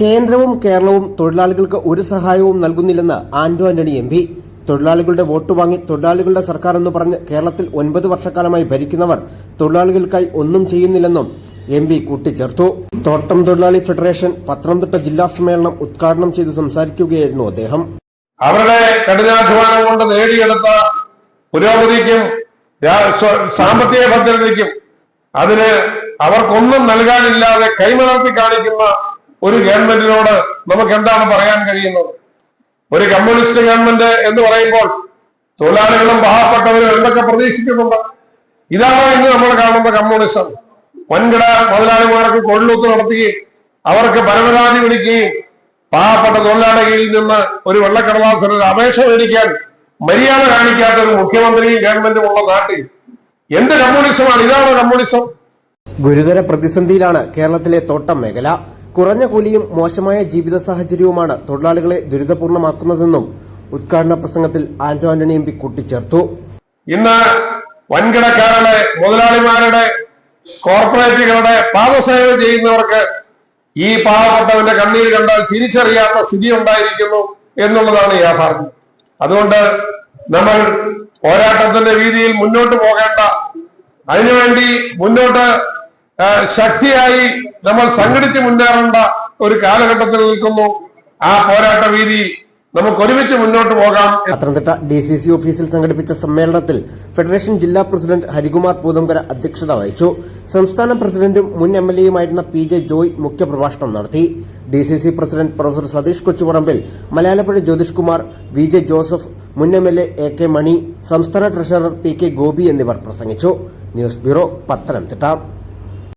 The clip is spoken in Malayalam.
കേന്ദ്രവും കേരളവും തൊഴിലാളികൾക്ക് ഒരു സഹായവും നൽകുന്നില്ലെന്ന് ആന്റോ ആന്റണി എം പി. തൊഴിലാളികളുടെ വോട്ട് വാങ്ങി തൊഴിലാളികളുടെ സർക്കാർ എന്ന് പറഞ്ഞ് കേരളത്തിൽ ഒൻപത് വർഷക്കാലമായി ഭരിക്കുന്നവർ തൊഴിലാളികൾക്കായി ഒന്നും ചെയ്യുന്നില്ലെന്നും എം പി കൂട്ടിച്ചേർത്തു. തോട്ടം തൊഴിലാളി ഫെഡറേഷൻ പത്തനംതിട്ട ജില്ലാ സമ്മേളനം ഉദ്ഘാടനം ചെയ്ത് സംസാരിക്കുകയായിരുന്നു അദ്ദേഹം. അവരുടെ കഠിനാധ്വാനം കൊണ്ട് നേടിയെടുത്ത പുരോഗതിക്കും സാമ്പത്തിക ഭദ്രതയ്ക്കും അതിന് അവർക്കൊന്നും നൽകാനില്ലാതെ കൈമലർത്തി കാണിക്കുന്ന ഒരു ഗവൺമെന്റിനോട് നമുക്ക് എന്താണ് പറയാൻ കഴിയുന്നത്? ഒരു കമ്മ്യൂണിസ്റ്റ് ഗവൺമെന്റ് എന്ന് പറയുമ്പോൾ തൊഴിലാളികളും പാവപ്പെട്ടവരും എന്തൊക്കെ പ്രതീക്ഷിക്കുന്നുണ്ട്? ഇതാണ് ഇന്ന് നമ്മൾ കാണുന്ന കമ്മ്യൂണിസം. വൻകിട മുതലാളിമാർക്ക് കൊള്ളൂത്ത് നടത്തുകയും അവർക്ക് പരമരാതി വിളിക്കുകയും പാവപ്പെട്ട തൊഴിലാളികളിൽ നിന്ന് ഒരു വെള്ളക്കടലാസിന് അപേക്ഷ മേടിക്കാൻ മര്യാദ കാണിക്കാത്ത ഒരു മുഖ്യമന്ത്രിയും ഗവൺമെന്റും ഉള്ള നാട്ടിൽ. എന്ത് കമ്മ്യൂണിസമാണ്? ഇതാണ് കമ്മ്യൂണിസം. ഗുരുതര പ്രതിസന്ധിയിലാണ് കേരളത്തിലെ തോട്ടം മേഖല. കുറഞ്ഞ കൂലിയും മോശമായ ജീവിത സാഹചര്യവുമാണ് തൊഴിലാളികളെ ദുരിതപൂർണമാക്കുന്നതെന്നും ഉദ്ഘാടന പ്രസംഗത്തിൽ ആന്റോ ആന്റണി എം പി കൂട്ടിച്ചേർത്തു. ഇന്ന് വൻകിടക്കാരുടെ മുതലാളിമാരുടെ കോർപ്പറേറ്റുകളുടെ പാദസേവ ചെയ്യുന്നവർക്ക് ഈ പാവപ്പെട്ടവന്റെ കണ്ണീര് കണ്ടാൽ തിരിച്ചറിയാത്ത സ്ഥിതി ഉണ്ടായിരിക്കുന്നു എന്നുള്ളതാണ് യാഥാർത്ഥ്യം. അതുകൊണ്ട് നമ്മൾ പോരാട്ടത്തിന്റെ രീതിയിൽ മുന്നോട്ട് പോകേണ്ട അതിനുവേണ്ടി മുന്നോട്ട് ശക്തിയായി നമ്മൾ സംഘടിച്ച് മുന്നേറേണ്ട ഒരു കാലഘട്ടത്തിൽ നിൽക്കുന്നു. ആ പോരാട്ട വീതിയിൽ നമുക്ക് ഒരുമിച്ച് മുന്നോട്ട് പോകാം. പത്തനംതിട്ട ഡി സി സി ഓഫീസിൽ സംഘടിപ്പിച്ച സമ്മേളനത്തിൽ ഫെഡറേഷൻ ജില്ലാ പ്രസിഡന്റ് ഹരികുമാർ പൂതങ്കര അധ്യക്ഷത വഹിച്ചു. സംസ്ഥാന പ്രസിഡന്റും മുൻ എം എൽ എയുമായിരുന്ന പി ജെ ജോയ് മുഖ്യപ്രഭാഷണം നടത്തി. D C C president professor Satheesh Kochuparambil Malayalappuzha Jyothish Kumar V J Joseph മുൻ M L A K Mani സംസ്ഥാന ട്രഷറർ പി കെ ഗോപി എന്നിവർ പ്രസംഗിച്ചു. News bureau Pathanamthitta.